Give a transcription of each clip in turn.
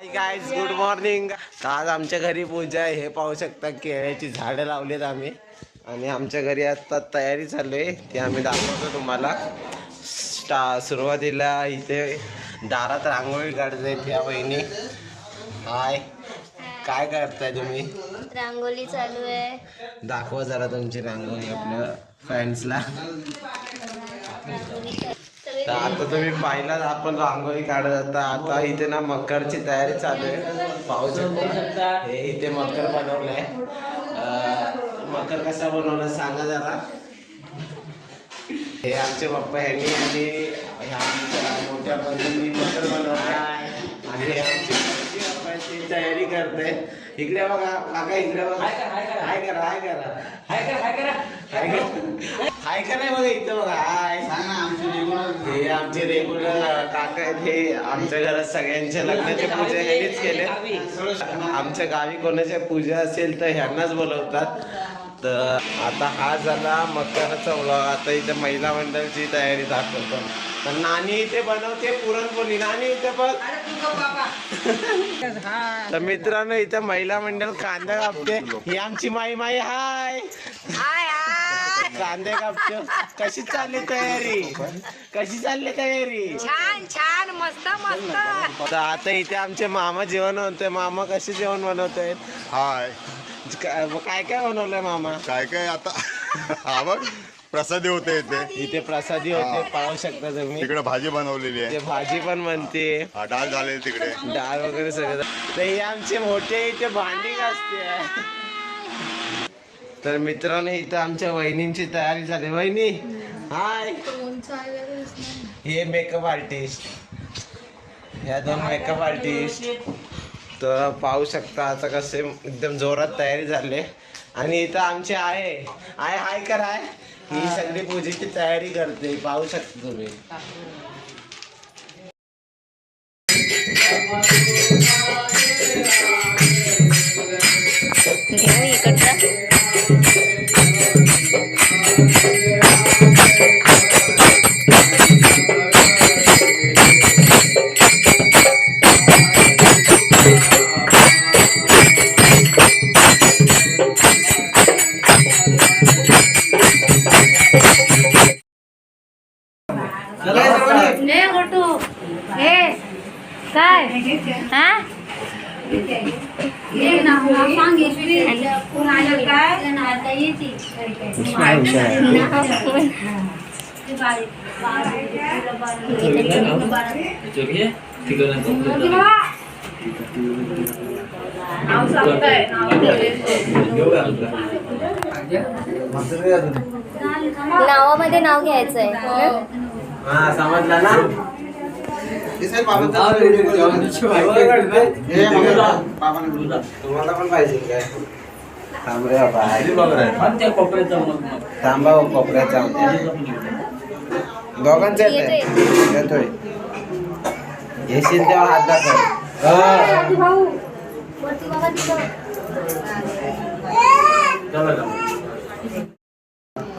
Guys good morning आज आमच्या घरी पूजा आहे. हे पाहू शकता केळ्याची झाडं लावलीत आम्ही. आणि आमच्या घरी आता तयारी चालू आहे. ती आम्ही दाखवतो तुम्हाला. स्टा सुरुवातीला इथे दारात रांगोळी काढते त्या बहिणी हाय काय करताय तुम्ही? रांगोली चालू आहे. दाखवा जरा तुमची रांगोळी आपल्या फ्रेंड्सला तर आता तुम्ही पाहिलात आपण रांगोळी काढत आता आता इथे ना मकरची तयारी चालू आहे. पाहू शकता. हे इथे मकर बनवलंय. मकर कसा बनवला सांगा जरा. हे आमचे पप्पा यांनी आणि ह्या आमच्या मोठ्या बहिणींनी मकर बनवलाय. आणि आमची तयारी करते. इकडे बघा काका इकडे बघा. हाय करा हाय करा. हाय करा हाय का नाही बघा इथं बघा? हाय हे आमचे रेग्युलर काका आहेत हे आमच्या घरात सगळ्यांच्या लग्नाची पूजा यांनीच केले आमच्या गावी कोणाच्या पूजा असेल तर ह्यांनाच बोलवतात. तर आता हा झाला मकराचा व्लॉग आता इथे महिला मंडळची तयारी दाखवतो. तर नानी इथे बनवते पुरणपोळी. नानी इथे बघ. तर मित्रांनो इथे महिला मंडळ कांदा कापते. ही आमची माई माई हाय. कांदे कापते. कशी चालली तयारी? कशी चालली तयारी? छान छान मस्त मस्त. तर आता इथे आमचे मामा जेवण बनवतोय. मामा कसे जेवण बनवतोय? हाय. काय काय बनवलंय मामा? काय काय आता? हा बघ प्रसादी होते इथे. इथे प्रसादी होते. पाहू शकता तुम्ही. तिकडे भाजी बनवलेली आहे. ते भाजी पण बनते. हा, डाळ झाले तिकडे. डाळ वगैरे सगळं. तर हे आमचे मोठे इथे भांडी असते तर मित्रांनो इथं आमच्या वहिनींची तयारी झाली. वहिनी हाय. हे मेकअप आर्टिस्ट ह्या दोन मेकअप आर्टिस्ट तर पाहू शकता आता कसे एकदम जोरात तयारी झाले. आणि इथं आमचे आहे. आहे हाय कर आहे ही सगळी पूजेची तयारी करते. पाहू शकता तुम्ही. हा? नावामध्ये नाव घ्यायचंय. हा समजला ना? तुम्हाला पण पाहिजे काय? थांब रे बाबा. थांबा हो, कोपऱ्याचा दोघांचे येतोय. येशील तेव्हा हात दाखव.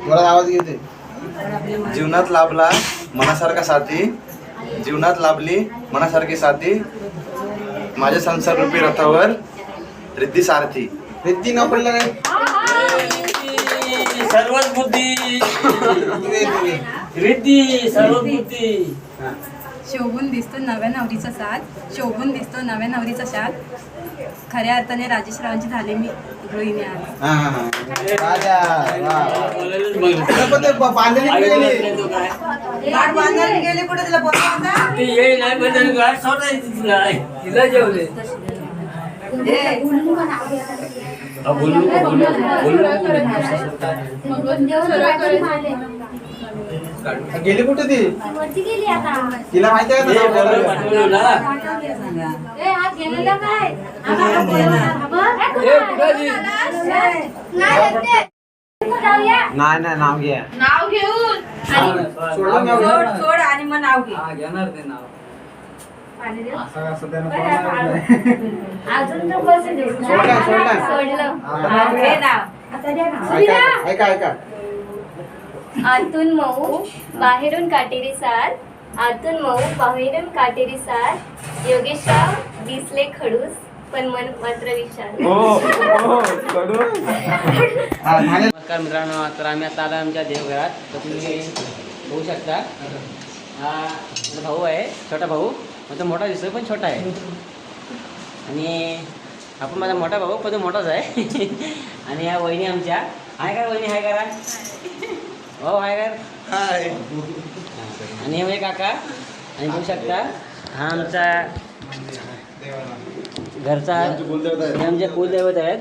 मला आवाज घेते जीवनात लाभला मनासारखा साथी. जीवनात लाभली मनासारखी साथी माझ्या संसार रूपी रथावर रिद्धी सारथी. रिद्धी नोकरीला नाही. सर्वच बुद्धी. रिद्धी सर्व बुद्धी. शोभून दिसतो नव्या नवरीचा साथ शोभून दिसतो नव्या नवरीचा शाल खऱ्या अर्थाने राजेश रावांची झाले मी गृहिणी आहे हा हा हा. गेली. कुठे तिला ते येई नाही पण त्याने गाठ सोडायची तिला. तिला जेवले. हा, बोलू बोलू बोलू. गेली कुठे ती? वरती गेली आता. तिला माहिती आहे का बोलू नाव पाठवलं ना. ए, हा गेलेला काय? कुठं ती? नाही नाही नाव घ्या नाव घेऊन. नाव सोड आणि मग नाव घे. हा, घेणार ते नाव. अजून तर बस सोडला, सोडला. सोडलं नाव घे नाव. आता द्या ना. ऐका ऐका ऐका. आतून मऊ बाहेरून काटेरी साल आतून मऊ बाहेरून काटेरी सार. योगेशराव दिसले खडूस पण मन मात्र विशाल. नमस्कार मित्रांनो तर आम्ही आता आलो आमच्या देवघरात. तर तुम्ही होऊ शकता. हा माझा भाऊ आहे छोटा भाऊ. मग तो मोठा दिसतोय पण छोटा आहे. आणि आपण माझा मोठा भाऊ पण तो मोठाच आहे. आणि या वहिनी आमच्या. हाय का वहिनी? हाय करा भाऊ हाय कर हाय आणि हे माझे काका आणि बघू शकता हा आमचा घरचा हे आमचे कुलदैवत आहेत!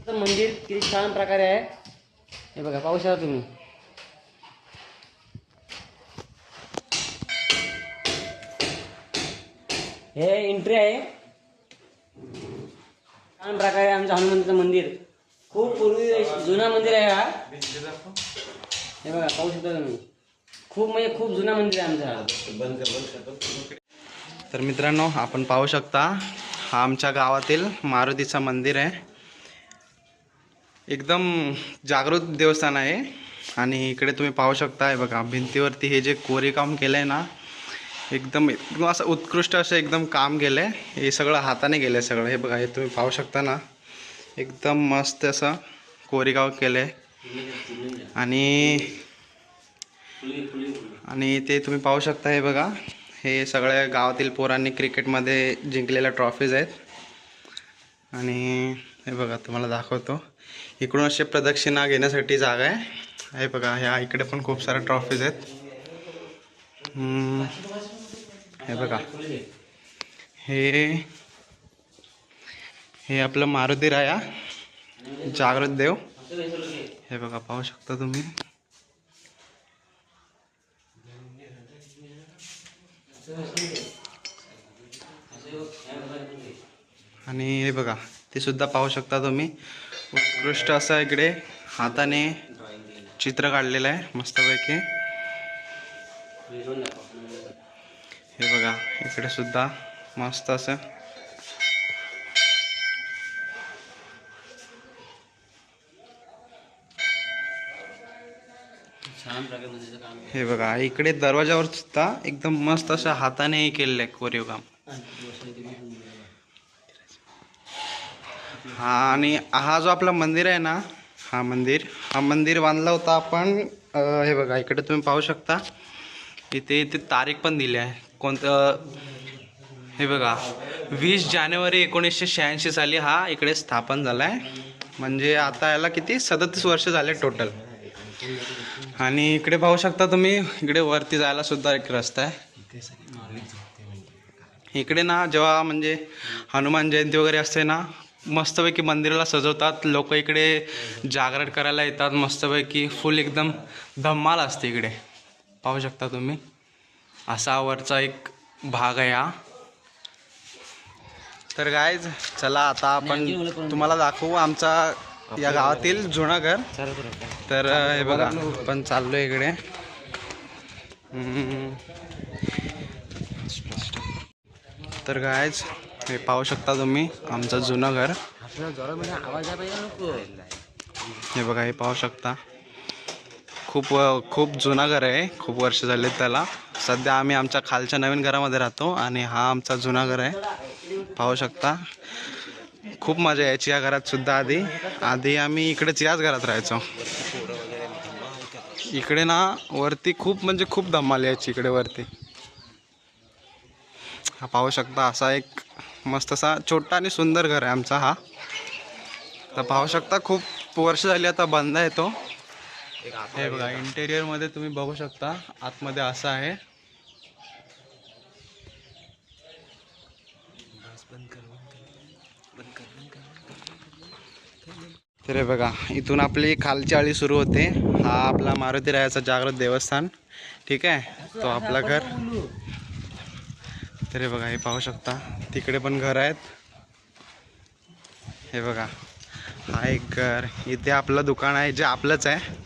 आता मंदिर किती छान प्रकारे आहे. हे बघा पाहू शकता तुम्ही. हे एंट्री आहे. छान प्रकारे आमचं हनुमंताचं मंदिर. खूप पूर्वी जुना मंदिर आहे हा. हे बघा पाहू शकता तुम्ही. खूप म्हणजे खूप जुना मंदिर आहे आमचं तर मित्रांनो आपण पाहू शकता हा आमच्या गावातील मारुतीचं मंदिर आहे. एकदम जागृत देवस्थान आहे. आणि इकडे तुम्ही पाहू शकता हे बघा भिंतीवरती हे जे कोरीकाम केलं आहे ना एकदम एकदम असं उत्कृष्ट असं एकदम काम केलं आहे हे सगळं हाताने गेलं आहे सगळं. हे बघा हे तुम्ही पाहू शकता ना. एकदम मस्त असं कोरीगाव केलं. आहे आणि आणि ते तुम्ही पाहू शकता हे बघा. हे सगळ्या गावातील पोरांनी क्रिकेटमध्ये जिंकलेल्या ट्रॉफीज आहेत. आणि हे बघा तुम्हाला दाखवतो. इकडून असे प्रदक्षिणा घेण्यासाठी जागा आहे. हे बघा ह्या इकडे पण खूप साऱ्या ट्रॉफीज आहेत. हे बघा. हे हे आपलं मारुती राया जागृत देव. हे बघा पाहू शकता तुम्ही. आणि हे बघा ते सुद्धा पाहू शकता तुम्ही. उत्कृष्ट असं इकडे हाताने चित्र काढलेलं आहे मस्तपैकी. हे बघा इकडे सुद्धा मस्त असं. काम हे बघा इकडे दरवाजावर सुद्धा एकदम मस्त असं हाताने केलेलं आहे कोरीव काम. हा आणि हा जो आपला मंदिर आहे ना हा मंदिर हा मंदिर बांधला होता आपण हे बघा इकडे तुम्ही पाहू शकता. इथे इथे तारीख पण दिली आहे. कोणतं हे बघा वीस जानेवारी एकोणीसशे शहाऐंशी साली हा इकडे स्थापन झाला आहे म्हणजे आता याला किती? सदतीस वर्ष झाले टोटल आणि इकडे पाहू शकता तुम्ही इकडे वरती जायला सुद्धा एक रस्ता आहे. इकडे ना जेव्हा म्हणजे हनुमान जयंती वगैरे असते ना मस्तपैकी मंदिराला सजवतात. लोक इकडे जागरण करायला येतात. मस्तपैकी फुल एकदम धम्माल असते इकडे. पाहू शकता तुम्ही. असा वरचा एक भाग आहे हा. तर काय चला आता आपण तुम्हाला दाखवू आमचा या गावातील जुना घर. तर हे बघा आपण चाललो इकडे. तर गायच हे पाहू शकता तुम्ही आमचं जुनं घर. हे बघा हे पाहू शकता. खूप खूप जुना घर आहे. खूप वर्ष झाले त्याला. सध्या आम्ही आमच्या खालच्या नवीन घरामध्ये राहतो आणि हा आमचा जुना घर आहे. पाहू शकता. खूप मजा यायची या घरात सुद्धा आधी. आधी आम्ही इकडेच याच घरात राहायचो. इकडे ना वरती खूप म्हणजे खूप धमाल यायची इकडे वरती. हा पाहू शकता असा एक मस्त असा छोटा आणि सुंदर घर आहे आमचा हा. तर पाहू शकता खूप वर्ष झाली आता बंद आहे तो. हे बघा इंटेरियरमध्ये तुम्ही बघू शकता आतमध्ये असं आहे. तर हे बघा इथून आपली खालची आळी सुरू होते. हा आपला मारुती रायाचा जागृत देवस्थान ठीक आहे? तो आपला घर. तर हे बघा हे पाहू शकता तिकडे पण घर आहेत. हे बघा हा एक घर. इथे आपलं दुकान आहे जे आपलंच आहे.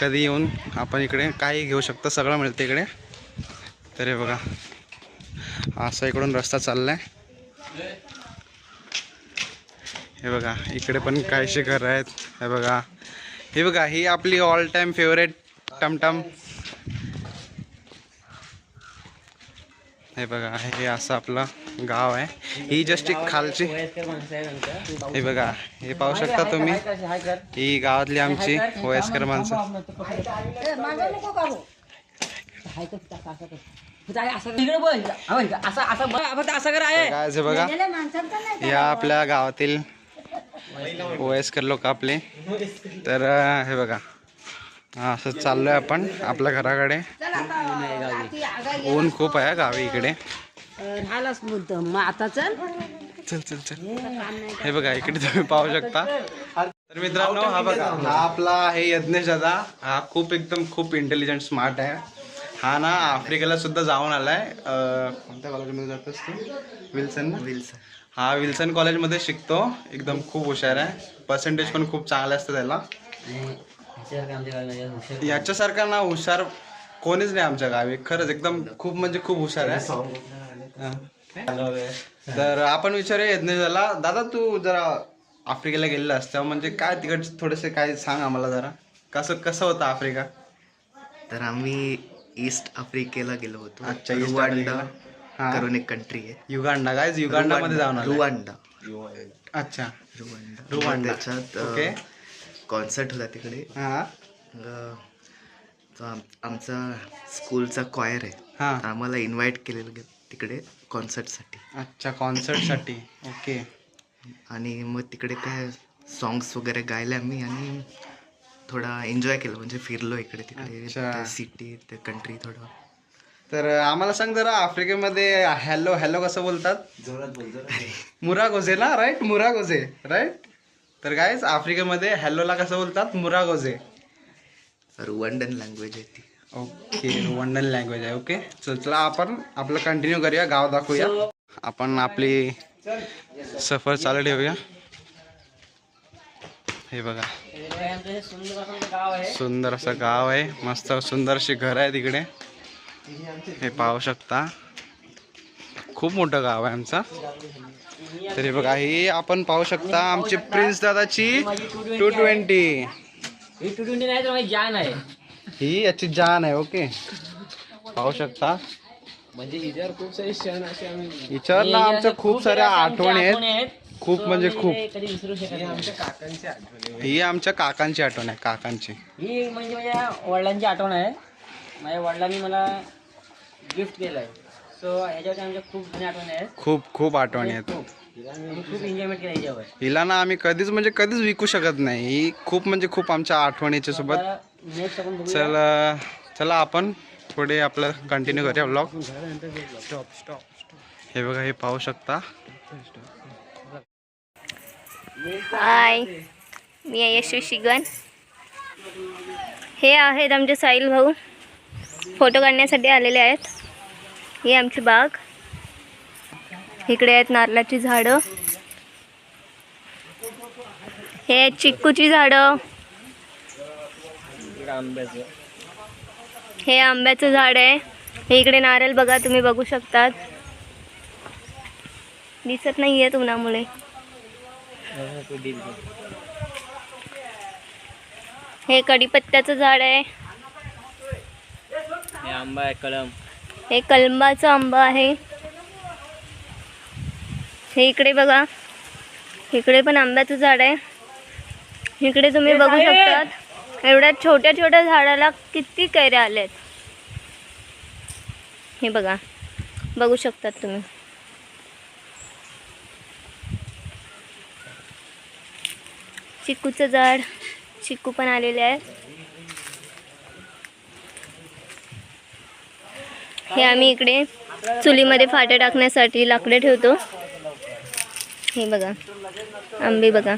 कधी येऊन आपण इकडे काही घेऊ शकतो सगळं मिळतं इकडे. तरी बघा असा इकडून रस्ता चालला आहे हे बघा इकडे पण काहीशी घरं आहेत. हे बघा हे बघा ही आपली ऑल टाईम फेवरेट टमटम. हे बघा हे असं आपलं गाव आहे. ही जस्ट एक खालची हे बघा हे पाहू शकता तुम्ही. ही गावातली आमची वयस्कर माणसं. हाय कर, असं कर. जाय, असं कर. इकडे बघ. बघ, असं असं बघ, फक्त असं कर आहे. काय बघा. या आपल्या गावातील वयस्कर लोक आपले. तर हे बघा. असं चाललोय आपण आपल्या घराकडे. ऊन खूप आहे गावी इकडे. चल चल चल. चल हे बघा इकडे तुम्ही पाहू शकता. तर मित्रांनो हा बघा. हा आपला आहे यज्ञेश दादा. हा खूप एकदम खूप इंटेलिजंट स्मार्ट आहे. हा ना आफ्रिकेला सुद्धा जाऊन आलाय. कोणत्या कॉलेजमध्ये जातोस तू? Wilson Wilson. हा विल्सन कॉलेजमध्ये शिकतो. एकदम खूप हुशार आहे. पर्सेंटेज पण खूप चांगले असतं त्याला. आमच्या हुशार याच्यासारखा ना हुशार कोणीच नाही आमच्या गावी. खरंच एकदम खूप म्हणजे खूप हुशार आहे. हा. तर आपण विचारूया यज्ञेशाला. दादा तू जरा आफ्रिकेला गेलेला असता म्हणजे काय तिकडचं थोडेसे काय सांग आम्हाला जरा. कसं कसं होतं आफ्रिका? तर आम्ही ईस्ट आफ्रिकेला गेलो होतो. अच्छा, ईस्ट रुवांडा आफ्रिकेला. हा. करून एक कंट्री आहे. युगांडा काय? युगांडा मध्ये जाऊन आलाय? रुवांडा. अच्छा. रुवांडा. रुवांडा. त्याच्यात ओके. कॉन्सर्ट होता तिकडे. हा. आमचा स्कूलचा क्वायर आहे. हा. आम्हाला इन्व्हाइट केलेलं गे- तिकडे कॉन्सर्टसाठी अच्छा कॉन्सर्टसाठी. ओके. आणि मग तिकडे काय सॉंग्स वगैरे गायले आम्ही आणि थोडा एन्जॉय केलं. म्हणजे फिरलो इकडे तिकडे. सिटी ते कंट्री थोडं. तर आम्हाला सांग जरा आफ्रिकेमध्ये हॅलो हॅलो कसं बोलतात? मुरागोझे ना राईट मुरागोझे राईट तर काय आफ्रिकेमध्ये हॅलोला कसं बोलतात? मुरागोझे. रुवांडन लँग्वेज आहे ती. ओके रुवंडन लँग्वेज आहे ओके चल चला आपण आपलं कंटिन्यू करूया गाव दाखवूया. आपण आपली सफर चालू ठेवूया. हे बघा. आमचं सुंदर असं गाव आहे. सुंदर असं गाव आहे मस्त सुंदर अशी घर आहे तिकडे. हे पाहू शकता. खूप मोठं गाव आहे आमचं. तर बघा ही आपण पाहू शकता आमची प्रिन्स दादाची टू ट्वेंटी ही टू ट्वेंटी नाही तर माझी जान आहे. ही याची जान आहे ओके. पाहू शकता. म्हणजे हिच्यावर खूप सारे क्षण असे आम्ही हिच्यावर ना आमच्या खूप साऱ्या आठवणी आहेत. खूप म्हणजे खूप. कधी विसरू शकत नाही. ही आमच्या काकांची आठवण आहे काकांची. ही म्हणजे माझ्या वडिलांची आठवण आहे. माझ्या वडिलांनी मला गिफ्ट केलं आहे सो ह्याच्यावरती आमच्या खूप जुन्या आठवणी आहेत. खूप खूप आठवणी आहेत. आम्ही खूप एन्जॉयमेंट केलं ह्याच्यावर हिला ना आम्ही कधीच म्हणजे कधीच विकू शकत नाही. ही खूप म्हणजे खूप आमच्या आठवणीच्या सोबत. नेक्स्ट आपण बघूया. चला चला आपण थोडे आपलं कंटिन्यू करूया ब्लॉग हे बघा हे पाहू शकता. हाय मी आहे यशवी शिगन हे आहेत आमचे साहिल भाऊ. फोटो काढण्यासाठी आलेले आहेत. ही आमची बाग. इकडे आहेत नारळाची झाडं. हे आहेत चिक्कूची झाडं. हे आंब्याचं झाड आहे. हे इकडे नारळ बघा तुम्ही बघू शकतात. दिसत नाही आहेत उन्हामुळे. हे कढीपत्त्याचं झाड आहे. हे आंबा आहे कळम. हे कलंबाचं आंबा आहे. हे इकडे बघा. इकडे पण आंब्याचं झाड आहे. इकडे तुम्ही बघू शकतात. एवढ्या छोट्या छोट्या झाडाला किती कैऱ्या आल्यात हे बघा. बघू शकतात तुम्ही. चिकूचं झाड. चिकू पण आलेले आहे हे आम्ही इकडे चुलीमध्ये फाटे टाकण्यासाठी लाकडे ठेवतो. हे बघा आंबे बघा.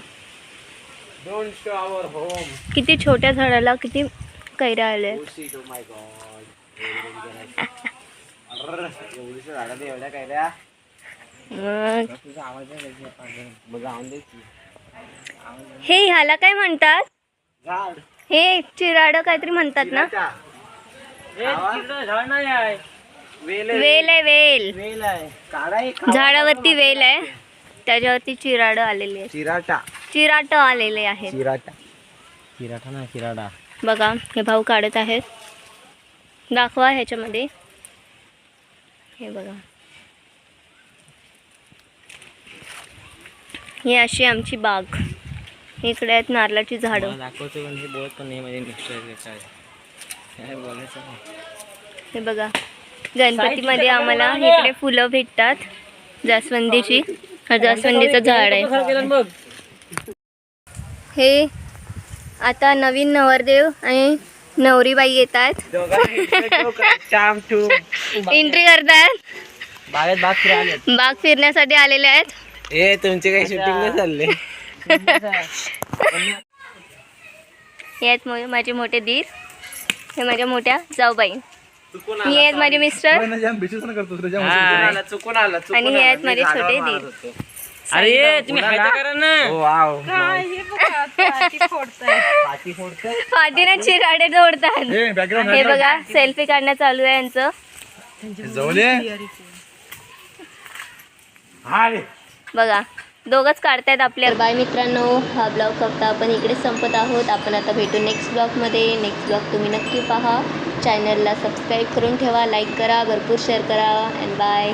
किती छोट्या झाडाला किती कैऱ्या आल्या. मग. हे ह्याला काय म्हणतात? हे चिराड काहीतरी म्हणतात ना. झाड नाही वेल आहे. वेल वेल. आहे. झाडावरती वेल आहे. त्याच्यावरती चिराड आलेली आहे चिराटा. चिराट आलेले आहेत. चिराटा. ना किराडा बघा हे भाऊ काढत आहेत. दाखवा ह्याच्यामध्ये. हे बघा. ही अशी आमची बाग. इकडे आहेत नारळाची झाडं. दाखवतो पण हे बोलत पण नाही म्हणजे मिस्टर काय काय बोलायचं? हे बघा. गणपतीमध्ये आम्हाला इकडे फुलं भेटतात. जास्वंदीची. हा जास्वंदीचं झाड आहे. हे आता नवीन नवरदेव आणि नवरीबाई येत आहेत एंट्री करतायत बागेत बाग फिरण्यासाठी आलेले आहेत. ए तुमचे काही शूटिंग चालले. हे आहेत मो- माझे मोठे दीर. हे माझ्या मोठ्या जाऊबाई. ही आहेत माझे मिस्टर. चुकून आला आणि हे आहेत माझे छोटे दीर. अरे तुम्ही हायदा करा ना. वाव चिराडे जोडतात. हे बघा सेल्फी काढणं चालू आहे यांचं. बघा. दोघंच काढतायत आपल्या बाय मित्रांनो हा ब्लॉग फक्त आपण इकडे संपत आहोत. आपण आता भेटू नेक्स्ट ब्लॉगमध्ये नेक्स्ट ब्लॉग तुम्ही नक्की पहा. चॅनलला सबस्क्राईब करून ठेवा लाईक करा भरपूर शेअर करा अँड बाय